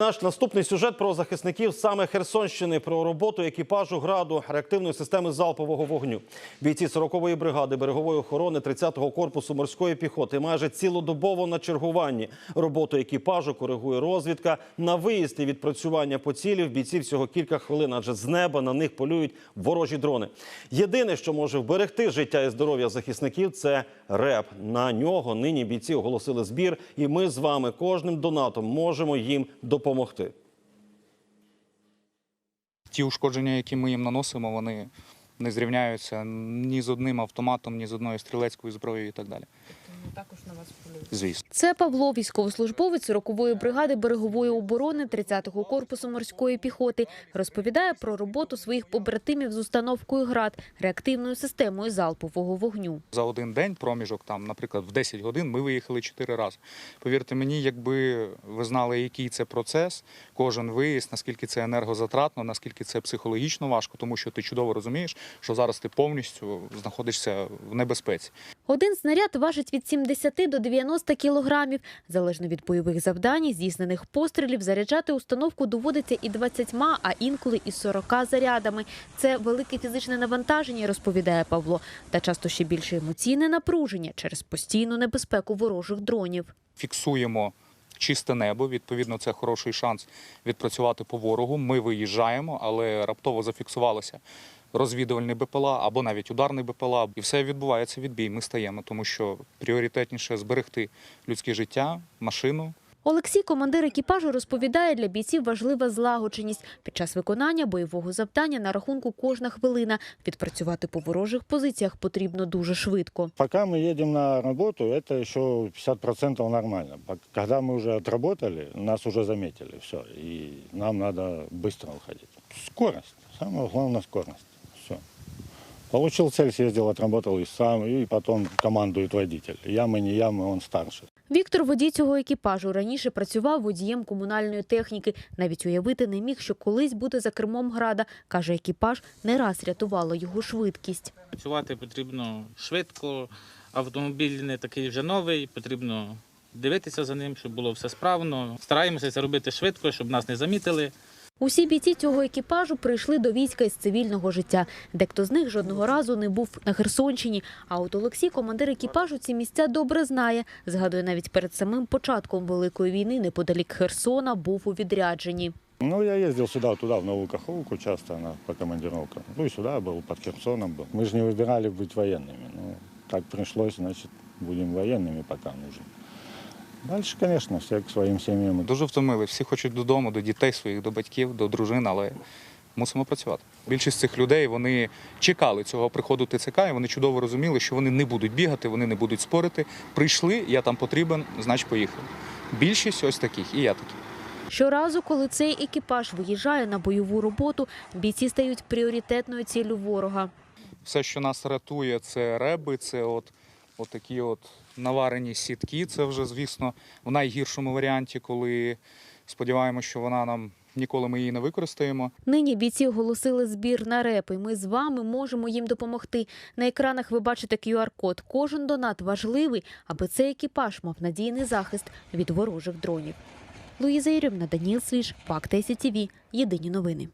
Наш наступний сюжет про захисників саме Херсонщини, про роботу екіпажу граду реактивної системи залпового вогню. Бійці 40-ї бригади берегової охорони 30-го корпусу морської піхоти майже цілодобово на чергуванні. Роботу екіпажу коригує розвідка. На виїзд і відпрацювання по цілі в бійців всього кілька хвилин, адже з неба на них полюють ворожі дрони. Єдине, що може вберегти життя і здоров'я захисників, це реп. На нього нині бійці оголосили збір, і ми з вами кожним донатом можемо їм допомогти. Ті ушкодження, які ми їм наносимо, вони не зрівняються ні з одним автоматом, ні з одною стрілецькою зброєю і так далі. Також на вас полюють. Звісно. Це Павло, військовослужбовець 40-ї бригади берегової оборони 30-го корпусу морської піхоти. Розповідає про роботу своїх побратимів з установкою ГРАД реактивною системою залпового вогню. За один день проміжок, там, наприклад, в 10 годин ми виїхали 4 рази. Повірте мені, якби ви знали, який це процес, кожен виїзд, наскільки це енергозатратно, наскільки це психологічно важко, тому що ти чудово розумієш, що зараз ти повністю знаходишся в небезпеці. Один снаряд важить від 70 до 90 кілограмів. Залежно від бойових завдань, здійснених пострілів, заряджати установку доводиться і 20, а інколи і 40 зарядами. Це велике фізичне навантаження, розповідає Павло, та часто ще більше емоційне напруження через постійну небезпеку ворожих дронів. Фіксуємо чисте небо. Відповідно, це хороший шанс відпрацювати по ворогу. Ми виїжджаємо, але раптово зафіксувалося розвідувальний БПЛА або навіть ударний БПЛА. І все відбувається відбій. Ми стаємо, тому що пріоритетніше зберегти людське життя, машину. Олексій, командир екіпажу, розповідає, для бійців важлива злагодженість. Під час виконання бойового завдання на рахунку кожна хвилина. Відпрацювати по ворожих позиціях потрібно дуже швидко. Пока мы едем на работу, это еще 50% нормально. Пок- Когда мы уже отработали, нас уже заметили, все, и нам надо быстро уходить. Скорость, самое главное скорость, все. Получил цель, съездил, отработал и сам, и потом командует водитель. Ямы, не ямы, он старше. Віктор, водій цього екіпажу, раніше працював водієм комунальної техніки. Навіть уявити не міг, що колись буде за кермом града. Каже, екіпаж не раз рятувало його швидкість. Працювати потрібно швидко, автомобіль не такий вже новий, потрібно дивитися за ним, щоб було все справно. Стараємося це робити швидко, щоб нас не замітили. Усі бійці цього екіпажу прийшли до війська із цивільного життя. Дехто з них жодного разу не був на Херсонщині. А от Олексій, командир екіпажу, ці місця добре знає. Згадує, навіть перед самим початком Великої війни неподалік Херсона був у відрядженні. Ну, я ездил сюда-туда, в Новую Каховку часто на, по командировкам. Ну, и сюда был, под Херсоном был. Мы же не выбирали быть военными. Ну, так пришлось, значит, будем военными, пока нужен. Дальше, конечно, все к своим семьям. Дуже втомили. Всі хочуть додому, до дітей своїх, до батьків, до дружин, але мусимо працювати. Більшість цих людей вони чекали цього приходу ТЦК, і вони чудово розуміли, що вони не будуть бігати, вони не будуть спорити. Прийшли, я там потрібен, значить поїхали. Більшість ось таких, і я такий. Щоразу, коли цей екіпаж виїжджає на бойову роботу, бійці стають пріоритетною ціллю ворога. Все, що нас рятує, це реби, це от, от такі от наварені сітки. Це вже, звісно, в найгіршому варіанті, коли сподіваємося, що вона нам ніколи ми її не використаємо. Нині бійці оголосили збір на репи. Ми з вами можемо їм допомогти. На екранах ви бачите QR-код. Кожен донат важливий, аби цей екіпаж мав надійний захист від ворожих дронів. Луїза Єрьомна, Даніл Свіж, Факти СІТВ. Єдині новини.